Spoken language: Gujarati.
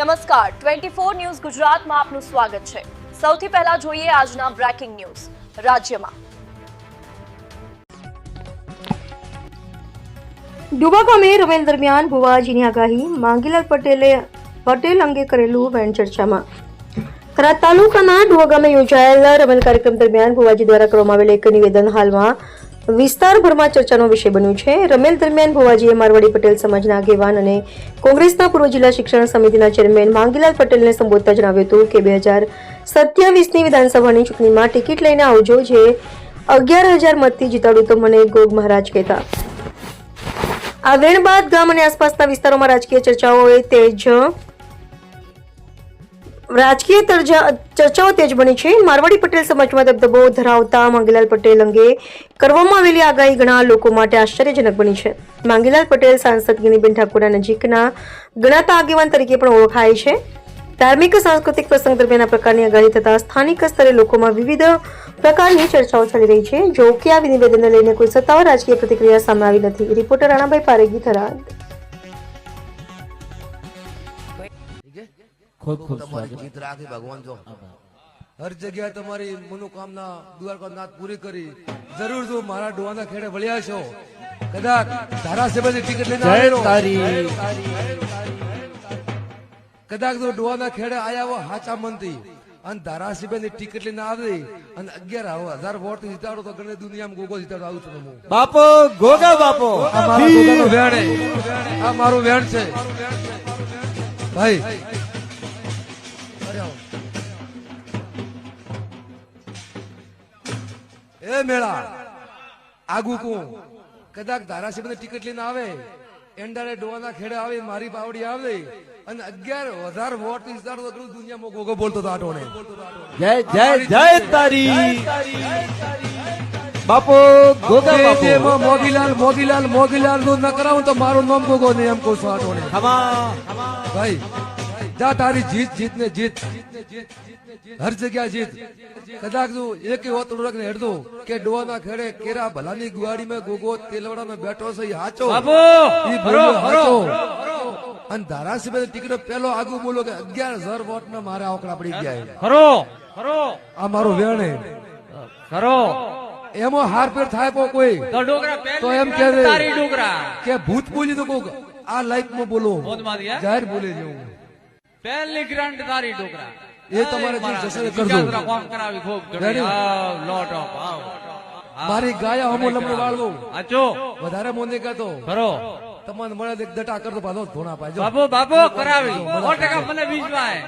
નમસ્કાર. ટ્વેન્ટી ફોર ન્યૂઝ ગુજરાતમાં આપનું સ્વાગત છે. સૌથી પહેલા જોઈએ આજના બ્રેકિંગ ન્યૂઝ. રાજ્યમાં ડુબા ગામે દરમિયાન ભુવાજીની આગાહી. માંગીલાલ પટેલે પટેલ અંગે કરેલું વેન ચર્ચામાં. થરાદ તાલુકાના ડુવા ગામે યોજાયેલા રમેલ કાર્યક્રમ દરમિયાન ભુવાજી દ્વારા કરવામાં આવેલ એક નિવેદન હાલમાં વિસ્તારભરમાં ચર્ચાનો વિષય બન્યું છે. રમેલ દરમિયાન ભુવાજીએ મારવાડી પટેલ સમાજના આગેવાન અને કોંગ્રેસના પૂર્વ જિલ્લા શિક્ષણ સમિતિના ચેરમેન માંગીલાલ પટેલને સંબોધતા જણાવ્યું હતું કે બે હજાર સત્યાવીસની વિધાનસભાની ચૂંટણીમાં ટિકિટ લઈને આવજો જે અગિયાર હજાર મતથી જીતાડું તો મને ગોગ મહારાજ કહેતા. આ વેણ બાદ ગામ અને આસપાસના વિસ્તારોમાં રાજકીય ચર્ચાઓએ તેજ રાજકીય ચર્ચાઓ તેજ બની છે. મારવાડી પટેલ સમાજમાં દબદબો ધરાવતા માંગીલાલ પટેલ અંગે કરવામાં આવેલી આગાહી ઘણા લોકો માટે આશ્ચર્યજનક બની છે. માંગીલાલ પટેલ સાંસદ ગિનીબેન ઠાકોરના નજીકના ગણાતા આગેવાન તરીકે પણ ઓળખાય છે. ધાર્મિક સાંસ્કૃતિક પ્રસંગ દરમિયાન પ્રકારની આગાહી થતા સ્થાનિક સ્તરે લોકોમાં વિવિધ પ્રકારની ચર્ચાઓ ચાલી રહી છે. જો કે આ નિવેદનને લઈને કોઈ સત્તાવાર રાજકીય પ્રતિક્રિયા સામે આવી નથી. રિપોર્ટર રાણાભાઈ પારેગી થરાદ. ખૂબ ખૂબ તમારી જીત રાખી ભગવાન જો. હર જગ્યાએ તમારી મનોકામના દ્વારકાનાથ પૂરી કરી. જરૂર જો મારા ડોવાના ખેડે વળ્યા છો. કદાચ ધારાસભ્યની ટિકિટ લઈને આવેલો. કદાચ જો ડોવાના ખેડે આયા હોય હાચા મનથી. અને ધારાસભ્યની ટિકિટ લઈને આવી અને અગિયાર હજાર વોટ જીતાડો તો ગણે દુનિયામાં ગોગો જીતાડો આવું છું હું. બાપો ગોગા બાપો. આ મારા વેણ આ મારું વેણ છે. ભાઈ. એ મેળા આગુ કું કદાચ ધારાસભ્ય ટિકિટ લઈને આવે એંડારે ડોવાના ખેડે આવે મારી પાવડી આવે અને અગિયાર હજાર વોટ વિસ્તાર દુનિયામાં ગોગો બોલતો હતો આટોને જય જય જય તારી. બાપો ગોગા બાપો. મોગીલાલ મોગીલાલ મોગીલાલનું ન કરાવું તો મારું નામ ગોગો નહીં એમ કહું છું આટોને ભાઈ જા તારી જીત જીત ને જીત. હર જગ્યા જીત. કદાચ તું એક હોતડું રાખને હેડતો કે ડોવાના ખેડે કેરા ભલાની ગુવાડી માં ગોગો તેલવાડાનો બેઠો છે હાચો. અને ધારાસભ્ય ટિકિટ પેલો આગુ બોલો કે અગિયાર હજાર વોટ ના મારે આંકડા પડી ગયા ખરો ખરો આ મારું વેણ. ખરો એમો. હાર. પેર થાય કોઈ. તો એમ કે ભૂત બોલી તો કોક આ લાઈફમાં બોલો જાહેર બોલે જેવું પહેલી ગ્રાન્ટ તારી ડોકરા એ તમારે જે જસરે કરજો. કામ કરાવી ખૂબ લોટ ઓફ આવ મારી ગાયા હમો લમણો વાળવો. આચો વધારે મોને કહેતો ખરો તમને મળે એક દટા કરતો પાછો ધોણા પાજો બાપુ બાપુ કરાવી. 100% મને વિશ્વાસ.